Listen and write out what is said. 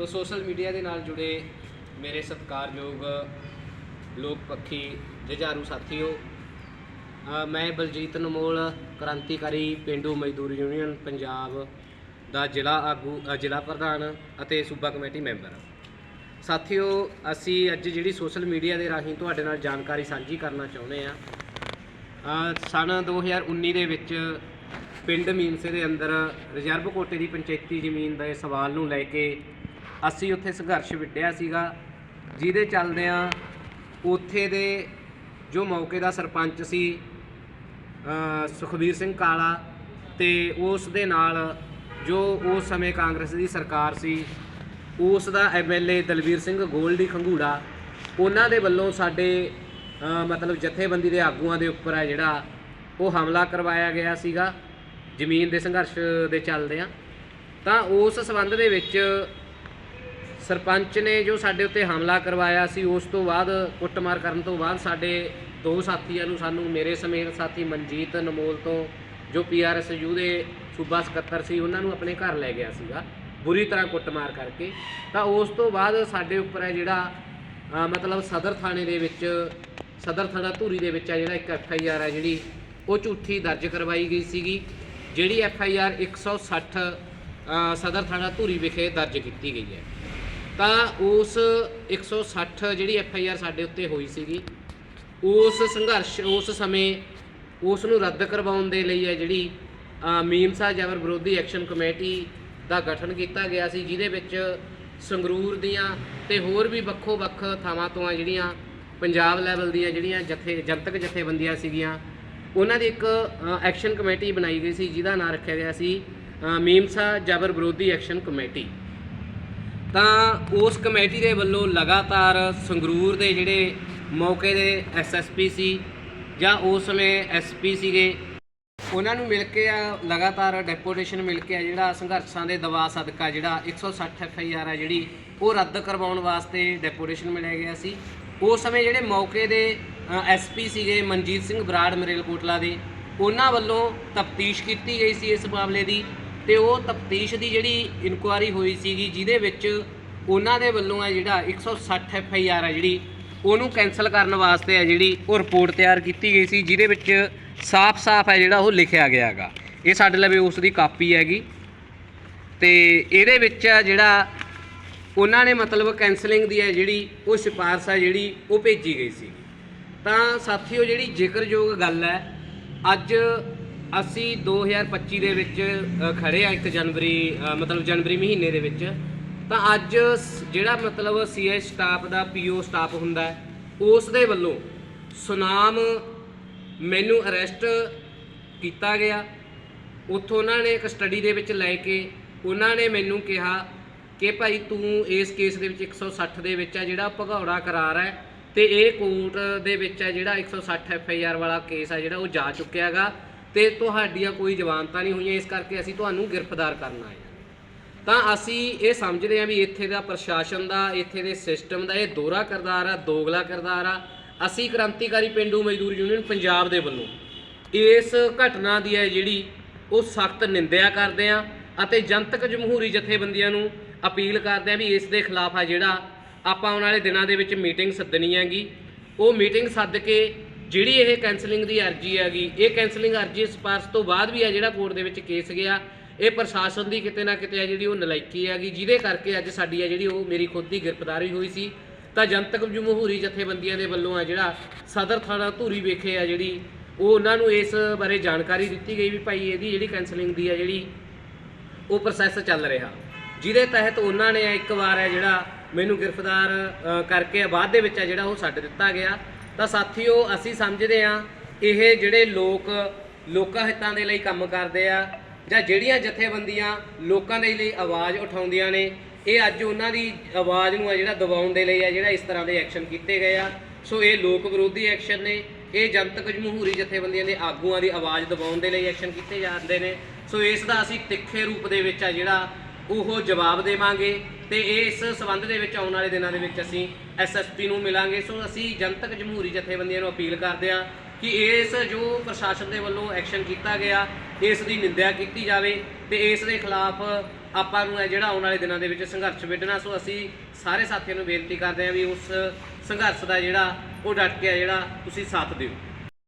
ਸੋ social media ਦੇ ਨਾਲ ਜੁੜੇ ਮੇਰੇ ਸਤਿਕਾਰਯੋਗ ਲੋਕ ਪੱਖੀ ਜੁਝਾਰੂ ਸਾਥੀਓ ਮੈਂ ਬਲਜੀਤ ਨਮੋਲ, ਕ੍ਰਾਂਤੀਕਾਰੀ ਪਿੰਡੂ ਮਜ਼ਦੂਰ ਯੂਨੀਅਨ, ਪੰਜਾਬ ਦਾ ਜ਼ਿਲ੍ਹਾ ਆਗੂ ਜ਼ਿਲ੍ਹਾ ਪ੍ਰਧਾਨ ਅਤੇ ਸੂਬਾ ਕਮੇਟੀ ਮੈਂਬਰ। ਸਾਥੀਓ, ਅਸੀਂ ਅੱਜ ਜਿਹੜੀ ਸੋਸ਼ਲ ਮੀਡੀਆ ਦੇ ਰਾਹੀਂ ਤੁਹਾਡੇ ਨਾਲ ਜਾਣਕਾਰੀ ਸਾਂਝੀ ਕਰਨਾ ਚਾਹੁੰਦੇ ਆ ਸਨ 2019 ਦੇ ਵਿੱਚ ਪਿੰਡ ਮੀਨਸੇ ਦੇ ਅੰਦਰ ਰਿਜ਼ਰਵ ਕੋਟੇ ਦੀ ਪੰਚਾਇਤੀ ਜ਼ਮੀਨ ਦੇ ਸਵਾਲ ਨੂੰ ਲੈ ਕੇ ਅਸੀਂ ਉੱਥੇ ਸੰਘਰਸ਼ ਵਿੱਢਿਆ ਸੀਗਾ ਜਿਹਦੇ ਚੱਲਦਿਆਂ ਉੱਥੇ ਦੇ ਜੋ ਮੌਕੇ ਦਾ ਸਰਪੰਚ ਸੀ ਅ, ਸੁਖਬੀਰ ਸਿੰਘ ਕਾਲਾ ਤੇ ਉਸ ਦੇ ਨਾਲ ਜੋ ਉਸ ਸਮੇਂ ਕਾਂਗਰਸ ਦੀ ਸਰਕਾਰ ਸੀ ਉਸ ਦਾ ਐਮਐਲਏ ਦਲਵੀਰ ਸਿੰਘ ਗੋਲਡੀ ਖੰਗੂੜਾ ਉਹਨਾਂ ਦੇ ਵੱਲੋਂ ਸਾਡੇ ਮਤਲਬ ਜਥੇਬੰਦੀ ਦੇ ਆਗੂਆਂ ਦੇ ਉੱਪਰ ਹੈ ਜਿਹੜਾ ਉਹ ਹਮਲਾ ਕਰਵਾਇਆ ਗਿਆ ਸੀਗਾ ਜ਼ਮੀਨ ਦੇ ਸੰਘਰਸ਼ ਦੇ ਚੱਲਦਿਆਂ। ਤਾਂ ਉਸ ਸਬੰਧ ਦੇ ਵਿੱਚ ਸਰਪੰਚ ਨੇ ਜੋ ਸਾਡੇ ਉੱਤੇ ਹਮਲਾ ਕਰਵਾਇਆ ਸੀ ਉਸ ਤੋਂ ਬਾਅਦ ਕੁੱਟਮਾਰ ਕਰਨ ਤੋਂ ਬਾਅਦ ਸਾਡੇ ਦੋ ਸਾਥੀਆਂ ਨੂੰ ਸਾਨੂੰ ਮੇਰੇ ਸਮੇਤ ਸਾਥੀ ਮਨਜੀਤ ਨਮੋਲ ਤੋਂ ਜੋ ਪੀਆਰਐਸ ਯੂ ਦੇ ਸੂਬਾ ਸਕੱਤਰ ਸੀ ਉਹਨਾਂ ਨੂੰ ਆਪਣੇ ਘਰ ਲੈ ਗਿਆ ਸੀਗਾ ਬੁਰੀ ਤਰ੍ਹਾਂ ਕੁੱਟਮਾਰ ਕਰਕੇ। ਤਾਂ ਉਸ ਤੋਂ ਬਾਅਦ ਸਾਡੇ ਉੱਪਰ ਹੈ ਜਿਹੜਾ ਮਤਲਬ ਸਦਰ ਥਾਣੇ ਦੇ ਵਿੱਚ ਸਦਰ ਥਾਣਾ ਧੂਰੀ ਦੇ ਵਿੱਚ ਹੈ ਜਿਹੜਾ ਇੱਕ ਐਫ ਆਈ ਆਰ ਹੈ ਜਿਹੜੀ ਉਹ ਝੂਠੀ ਦਰਜ ਕਰਵਾਈ ਗਈ ਸੀਗੀ ਜਿਹੜੀ ਐਫ ਆਈ ਆਰ 160 ਅ, ਸਦਰ ਥਾਣਾ ਧੂਰੀ ਵਿਖੇ ਦਰਜ ਕੀਤੀ ਗਈ ਹੈ। ਤਾਂ ਉਸ 160 ਜਿਹੜੀ ਐਫ ਆਈ ਆਰ ਸਾਡੇ ਉੱਤੇ ਹੋਈ ਸੀਗੀ ਉਸ ਸੰਘਰਸ਼ ਉਸ ਸਮੇਂ ਉਸ ਨੂੰ ਰੱਦ ਕਰਵਾਉਣ ਦੇ ਲਈ ਹੈ ਜਿਹੜੀ ਅ, ਮੀਮਸਾ ਜਬਰ ਵਿਰੋਧੀ ਐਕਸ਼ਨ ਕਮੇਟੀ ਦਾ ਗਠਨ ਕੀਤਾ ਗਿਆ ਸੀ ਜਿਹਦੇ ਵਿੱਚ ਸੰਗਰੂਰ ਦੀਆਂ ਤੇ ਹੋਰ ਵੀ ਵੱਖੋ ਵੱਖ ਥਾਵਾਂ ਤੋਂ ਆ ਜਿਹੜੀਆਂ ਪੰਜਾਬ ਲੈਵਲ ਦੀਆਂ ਜਿਹੜੀਆਂ ਜਥੇ ਜਨਤਕ ਜਥੇਬੰਦੀਆਂ ਸੀਗੀਆਂ ਉਹਨਾਂ ਦੀ ਇੱਕ ਐਕਸ਼ਨ ਕਮੇਟੀ ਬਣਾਈ ਗਈ ਸੀ ਜਿਹਦਾ ਨਾਮ ਰੱਖਿਆ ਗਿਆ ਸੀ ਮੀਮਸਾ ਜਬਰ ਵਿਰੋਧੀ ਐਕਸ਼ਨ ਕਮੇਟੀ। ਤਾਂ ਉਸ ਕਮੇਟੀ ਦੇ ਵੱਲੋਂ ਲਗਾਤਾਰ ਸੰਗਰੂਰ ਦੇ ਜਿਹੜੇ ਮੌਕੇ ਦੇ ਐਸਐਸਪੀ ਸੀ ਜਾਂ ਉਸ ਸਮੇਂ ਐਸਪੀ ਸੀਗੇ, ਉਹਨਾਂ ਨੂੰ ਮਿਲ ਕੇ ਆ, ਲਗਾਤਾਰ ਡੈਪੂਟੇਸ਼ਨ ਮਿਲ ਕੇ ਆ, ਜਿਹੜਾ ਸੰਘਰਸ਼ਾਂ ਦੇ ਦਬਾਅ ਸਦਕਾ ਜਿਹੜਾ 160 ਐਫ ਆਈ ਆਰ ਆ ਜਿਹੜੀ ਉਹ ਰੱਦ ਕਰਵਾਉਣ ਵਾਸਤੇ ਡੈਪੂਟੇਸ਼ਨ ਮਿਲਿਆ ਗਿਆ ਸੀ। ਉਸ ਸਮੇਂ ਜਿਹੜੇ ਮੌਕੇ ਦੇ ਐਸਪੀ ਸੀਗੇ ਮਨਜੀਤ ਸਿੰਘ ਬਰਾੜ ਮਰੇਲਕੋਟਲਾ ਦੇ, ਉਹਨਾਂ ਵੱਲੋਂ ਤਫਤੀਸ਼ ਕੀਤੀ ਗਈ ਸੀ ਇਸ ਮਾਮਲੇ ਦੀ। ਤੇ ਉਹ ਤਫਤੀਸ਼ ਦੀ ਜਿਹੜੀ ਇਨਕੁਆਰੀ ਹੋਈ ਸੀਗੀ, ਜਿਹਦੇ ਵਿੱਚ ਉਹਨਾਂ ਦੇ ਵੱਲੋਂ ਹੈ ਜਿਹੜਾ 160 ਐਫ ਆਈ ਆਰ ਹੈ ਜਿਹੜੀ, ਉਹਨੂੰ ਕੈਨਸਲ ਕਰਨ ਵਾਸਤੇ ਹੈ ਜਿਹੜੀ ਉਹ ਰਿਪੋਰਟ ਤਿਆਰ ਕੀਤੀ ਗਈ ਸੀ, ਜਿਹਦੇ ਵਿੱਚ ਸਾਫ਼-ਸਾਫ਼ ਹੈ ਜਿਹੜਾ ਉਹ ਲਿਖਿਆ ਗਿਆ ਹੈਗਾ। ਇਹ ਸਾਡੇ ਲਵੇ ਉਸ ਦੀ ਕਾਪੀ ਹੈਗੀ। ਤੇ ਇਹਦੇ ਵਿੱਚ ਜਿਹੜਾ ਉਹਨਾਂ ਨੇ ਮਤਲਬ ਕੈਨਸਲਿੰਗ ਦੀ ਹੈ ਜਿਹੜੀ ਉਹ ਸਿਫਾਰਸ਼ ਹੈ ਜਿਹੜੀ ਉਹ ਭੇਜੀ ਗਈ ਸੀ ਤਾਂ ਸਾਥੀਓ ਜਿਹੜੀ ਜ਼ਿਕਰਯੋਗ ਗੱਲ ਹੈ, ਅੱਜ ਅਸੀਂ 2025 ਦੇ ਵਿੱਚ ਅ, ਖੜੇ ਆ 1 ਜਨਵਰੀ ਅ, ਮਤਲਬ ਜਨਵਰੀ ਮਹੀਨੇ ਦੇ ਵਿੱਚ। ਤਾਂ ਅੱਜ ਸ- ਜਿਹੜਾ ਮਤਲਬ ਸੀਐਸ ਸਟਾਫ ਦਾ ਪੀਓ ਸਟਾਫ ਹੁੰਦਾ ਹੈ ਉਸ ਦੇ ਵੱਲੋਂ ਸੁਨਾਮ ਮੈਨੂੰ ਅਰੈਸਟ ਕੀਤਾ ਗਿਆ। ਉੱਥੋਂ ਉਹਨਾਂ ਨੇ ਇੱਕ ਦੇ ਵਿੱਚ ਲੈ ਕੇ ਉਹਨਾਂ ਨੇ ਮੈਨੂੰ ਕਿਹਾ ਕਿ ਭਾਈ ਤੂੰ ਇਸ ਕੇਸ ਦੇ ਵਿੱਚ 160 ਦੇ ਵਿੱਚ ਆ ਜਿਹੜਾ ਭਗੌੜਾ ਕਰਾਰ ਹੈ ਤੇ ਇਹ ਕੋਰਟ ਦੇ ਵਿੱਚ ਹੈ ਜਿਹੜਾ 160 ਐਫ ਆਈ ਆਰ ਵਾਲਾ ਕੇਸ ਆ ਜਿਹੜਾ ਉਹ ਜਾ ਚੁੱਕਿਆ ਹੈਗਾ। ਤੇ ਤੁਹਾਡੀਆਂ ਕੋਈ ਜ਼ਮਾਨਤਾਂ ਨਹੀਂ ਹੋਈਆਂ, ਇਸ ਕਰਕੇ ਅਸੀਂ ਤੁਹਾਨੂੰ ਗ੍ਰਿਫਤਾਰ ਕਰਨ ਆਏ ਹਾਂ। ਤਾਂ ਅਸੀਂ ਇਹ ਸਮਝਦੇ ਹਾਂ ਵੀ ਇੱਥੇ ਦਾ ਪ੍ਰਸ਼ਾਸਨ ਦਾ, ਇੱਥੇ ਦੇ ਸਿਸਟਮ ਦਾ ਇਹ ਦੋਹਰਾ ਕਰਦਾਰ ਆ, ਦੋਗਲਾ ਕਰਦਾਰ ਆ। ਅਸੀਂ ਕ੍ਰਾਂਤੀਕਾਰੀ ਪਿੰਡੂ ਮਜ਼ਦੂਰ ਯੂਨੀਅਨ ਪੰਜਾਬ ਦੇ ਵੱਲੋਂ ਇਸ ਘਟਨਾ ਦੀ ਹੈ ਜਿਹੜੀ ਉਹ ਸਖਤ ਨਿੰਦਿਆ ਕਰਦੇ ਆ ਅਤੇ ਜਨਤਕ ਜਮਹੂਰੀ ਜਥੇਬੰਦੀਆਂ ਨੂੰ ਅਪੀਲ ਕਰਦੇ ਆ ਵੀ ਇਸ ਦੇ ਖਿਲਾਫ ਆ ਜਿਹੜਾ ਆਪਾਂ ਆਉਣ ਵਾਲੇ ਦਿਨਾਂ ਦੇ ਵਿੱਚ ਮੀਟਿੰਗ ਸੱਦਣੀ ਹੈਗੀ। ਉਹ ਮੀਟਿੰਗ ਸੱਦ ਕੇ ਜਿਹੜੀ ਇਹ ਕੈਂਸਲਿੰਗ ਦੀ ਅਰਜੀ ਹੈਗੀ, ਇਹ ਕੈਂਸਲਿੰਗ ਅਰਜੀ ਸਪਾਰਸ਼ ਤੋਂ ਬਾਅਦ ਵੀ ਆ ਜਿਹੜਾ ਕੋਰਟ ਦੇ ਵਿੱਚ ਕੇਸ ਗਿਆ, ਇਹ ਪ੍ਰਸ਼ਾਸਨ ਦੀ ਕਿਤੇ ਨਾ ਕਿਤੇ ਆ ਜਿਹੜੀ ਉਹ ਨਲਾਇਕੀ ਹੈਗੀ, ਜਿਹਦੇ ਕਰਕੇ ਅੱਜ ਸਾਡੀ ਆ ਜਿਹੜੀ ਉਹ ਮੇਰੀ ਖੁਦ ਦੀ ਗ੍ਰਿਫਤਾਰੀ ਹੋਈ ਸੀ। ਤਾਂ ਜਨਤਕ ਜਮਹੂਰੀ ਜਥੇਬੰਦੀਆਂ ਦੇ ਵੱਲੋਂ ਆ ਜਿਹੜਾ ਸਦਰ ਥਾਣਾ ਧੂਰੀ ਵਿਖੇ ਆ ਜਿਹੜੀ ਉਹ ਉਹਨਾਂ ਨੂੰ ਇਸ ਬਾਰੇ ਜਾਣਕਾਰੀ ਦਿੱਤੀ ਗਈ ਵੀ ਭਾਈ ਇਹਦੀ ਜਿਹੜੀ ਕੈਂਸਲਿੰਗ ਦੀ ਆ ਜਿਹੜੀ ਉਹ ਪ੍ਰੋਸੈਸ ਚੱਲ ਰਿਹਾ। ਜਿਹਦੇ ਤਹਿਤ ਉਹਨਾਂ ਨੇ ਇੱਕ ਵਾਰ ਹੈ ਜਿਹੜਾ ਮੈਨੂੰ ਗ੍ਰਿਫਤਾਰ ਕਰਕੇ ਬਾਅਦ ਦੇ ਵਿੱਚ ਆ ਜਿਹੜਾ ਉਹ ਛੱਡ ਦਿੱਤਾ ਗਿਆ। ਤਾਂ ਸਾਥੀਓ, ਅਸੀਂ ਸਮਝਦੇ ਆ ਇਹ ਜਿਹੜੇ ਲੋਕ ਲੋਕਾਂ ਹਿੱਤਾਂ ਦੇ ਲਈ ਕੰਮ ਕਰਦੇ ਆ ਜਾਂ ਜਿਹੜੀਆਂ ਜਥੇਬੰਦੀਆਂ ਲੋਕਾਂ ਦੇ ਲਈ ਆਵਾਜ਼ ਉਠਾਉਂਦੀਆਂ ਨੇ, ਇਹ ਅੱਜ ਉਹਨਾਂ ਦੀ ਆਵਾਜ਼ ਨੂੰ ਆ ਜਿਹੜਾ ਦਬਾਉਣ ਦੇ ਲਈ ਆ, ਜਿਹੜਾ ਇਸ ਤਰ੍ਹਾਂ ਦੇ ਐਕਸ਼ਨ ਕੀਤੇ ਗਏ ਆ। ਸੋ ਇਹ ਲੋਕ ਵਿਰੋਧੀ ਐਕਸ਼ਨ ਨੇ, ਇਹ ਜਨਤਕ ਜਮਹੂਰੀ ਜਥੇਬੰਦੀਆਂ ਦੇ ਆਗੂਆਂ ਦੀ ਆਵਾਜ਼ ਦਬਾਉਣ ਦੇ ਲਈ ਐਕਸ਼ਨ ਕੀਤੇ ਜਾਂਦੇ ਨੇ। ਸੋ ਇਸ ਦਾ ਅਸੀਂ ਤਿੱਖੇ ਰੂਪ ਦੇ ਵਿੱਚ ਆ ਜਿਹੜਾ ਉਹ ਜਵਾਬ ਦੇਵਾਂਗੇ ਤੇ ਇਸ ਸਬੰਧ ਦੇ ਵਿੱਚ ਆਉਣ ਵਾਲੇ ਦਿਨਾਂ ਦੇ ਵਿੱਚ ਅਸੀਂ ਐਸਐਸਪੀ ਨੂੰ ਮਿਲਾਂਗੇ। ਸੋ ਅਸੀਂ ਜਨਤਕ ਜਮਹੂਰੀ ਜਥੇਬੰਦੀਆਂ ਨੂੰ ਅਪੀਲ ਕਰਦੇ ਹਾਂ ਕਿ ਇਸ ਜੋ ਪ੍ਰਸ਼ਾਸਨ ਦੇ ਵੱਲੋਂ ਐਕਸ਼ਨ ਕੀਤਾ ਗਿਆ, ਇਸ ਦੀ ਨਿੰਦਿਆ ਕੀਤੀ ਜਾਵੇ ਤੇ ਇਸ ਦੇ ਖਿਲਾਫ ਆਪਾਂ ਨੂੰ ਜਿਹੜਾ ਆਉਣ ਵਾਲੇ ਦਿਨਾਂ ਦੇ ਵਿੱਚ ਸੰਘਰਸ਼ ਵਿੱਢਣਾ। ਸੋ ਅਸੀਂ ਸਾਰੇ ਸਾਥੀਆਂ ਨੂੰ ਬੇਨਤੀ ਕਰਦੇ ਹਾਂ ਵੀ ਉਸ ਸੰਘਰਸ਼ ਦਾ ਜਿਹੜਾ, ਉਹ ਡਟ ਕੇ ਜਿਹੜਾ ਤੁਸੀਂ ਸਾਥ ਦਿਓ।